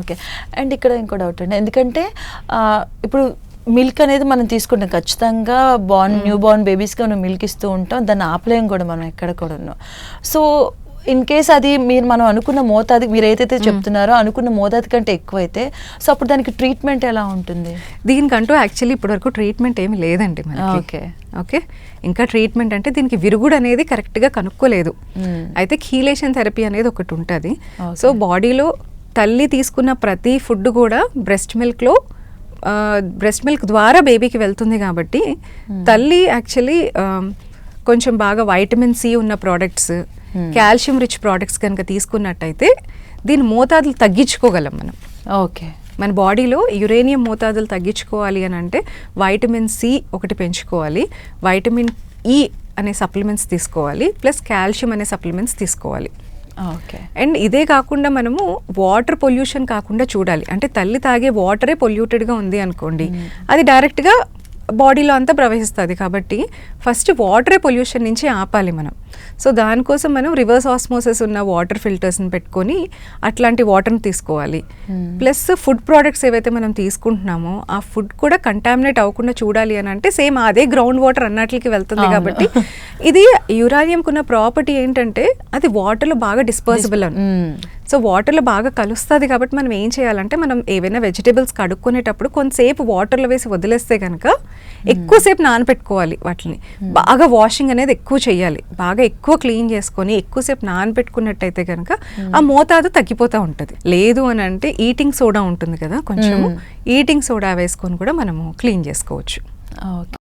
Okay. And ఇక్కడ ఇంకో doubt అండి. ఎందుకంటే ఇప్పుడు మిల్క్ అనేది మనం తీసుకుంటాం. ఖచ్చితంగా బార్న్ న్యూ బార్న్ బేబీస్కి మనం మిల్క్ ఇస్తూ ఉంటాం. దాన్ని ఆపలేం కూడా మనం ఎక్కడ కూడా సో ఇన్ కేస్ అది మీరు మనం అనుకున్న మోతాదు మీరు ఏదైతే చెప్తున్నారో అనుకున్న మోతాదు కంటే ఎక్కువైతే సో అప్పుడు దానికి ట్రీట్మెంట్ ఎలా ఉంటుంది? దీనికంటూ యాక్చువల్లీ ఇప్పటివరకు ట్రీట్మెంట్ ఏమి లేదండి ఓకే. ఓకే? ఇంకా ట్రీట్మెంట్ అంటే దీనికి విరుగుడు అనేది కరెక్ట్గా కనుక్కోలేదు. మ్మ్. అయితే కీలేషన్ థెరపీ అనేది ఒకటి ఉంటుంది. సో బాడీలో తల్లి తీసుకున్న ప్రతి ఫుడ్ కూడా బ్రెస్ట్ మిల్క్లో బ్రెస్ట్ మిల్క్ ద్వారా బేబీకి వెళ్తుంది కాబట్టి తల్లి యాక్చువల్లీ కొంచెం బాగా వైటమిన్ సి ఉన్న ప్రోడక్ట్స్ కాల్షియం రిచ్ ప్రోడక్ట్స్ కనుక తీసుకున్నట్టయితే దీని మోతాదులు తగ్గించుకోగలం మనం. ఓకే. మన బాడీలో యురేనియం మోతాదులు తగ్గించుకోవాలి అని అంటే వైటమిన్ సి ఒకటి పెంచుకోవాలి వైటమిన్ ఈ అనే సప్లిమెంట్స్ తీసుకోవాలి ప్లస్ కాల్షియం అనే సప్లిమెంట్స్ తీసుకోవాలి. అండ్ ఇదే కాకుండా మనము వాటర్ పొల్యూషన్ కాకుండా చూడాలి. అంటే తల్లి తాగే వాటరే పొల్యూటెడ్గా ఉంది అనుకోండి అది డైరెక్ట్గా బాడీలో అంతా ప్రవహిస్తుంది కాబట్టి ఫస్ట్ వాటరే పొల్యూషన్ నుంచి ఆపాలి మనం. సో దానికోసం మనం రివర్స్ ఆస్మోసిస్ ఉన్న వాటర్ ఫిల్టర్స్ని పెట్టుకొని అట్లాంటి వాటర్ని తీసుకోవాలి. ప్లస్ ఫుడ్ ప్రోడక్ట్స్ ఏవైతే మనం తీసుకుంటున్నామో ఆ ఫుడ్ కూడా కంటామినేట్ అవ్వకుండా చూడాలి అని అంటే సేమ్ అదే గ్రౌండ్ వాటర్ అన్నట్లకి వెళ్తుంది. కాబట్టి ఇది యురానియంకి ఉన్న ప్రాపర్టీ ఏంటంటే అది వాటర్లో బాగా డిస్పోజబుల్ అని. మ్మ్. సో వాటర్లో బాగా కలుస్తుంది కాబట్టి మనం ఏం చేయాలంటే మనం ఏవైనా వెజిటేబుల్స్ కడుక్కునేటప్పుడు కొంతసేపు వాటర్లో వేసి వదిలేస్తే కనుక ఎక్కువసేపు నానబెట్టుకోవాలి వాటిని. బాగా వాషింగ్ అనేది ఎక్కువ చేయాలి. బాగా ఎక్కువ క్లీన్ చేసుకొని ఎక్కువసేపు నానబెట్టుకున్నట్టయితే కనుక ఆ మోతాదు తగ్గిపోతూ ఉంటుంది. లేదు అని అంటే ఈటింగ్ సోడా ఉంటుంది కదా కొంచెం ఈటింగ్ సోడా వేసుకొని కూడా మనము క్లీన్ చేసుకోవచ్చు. ఓకే.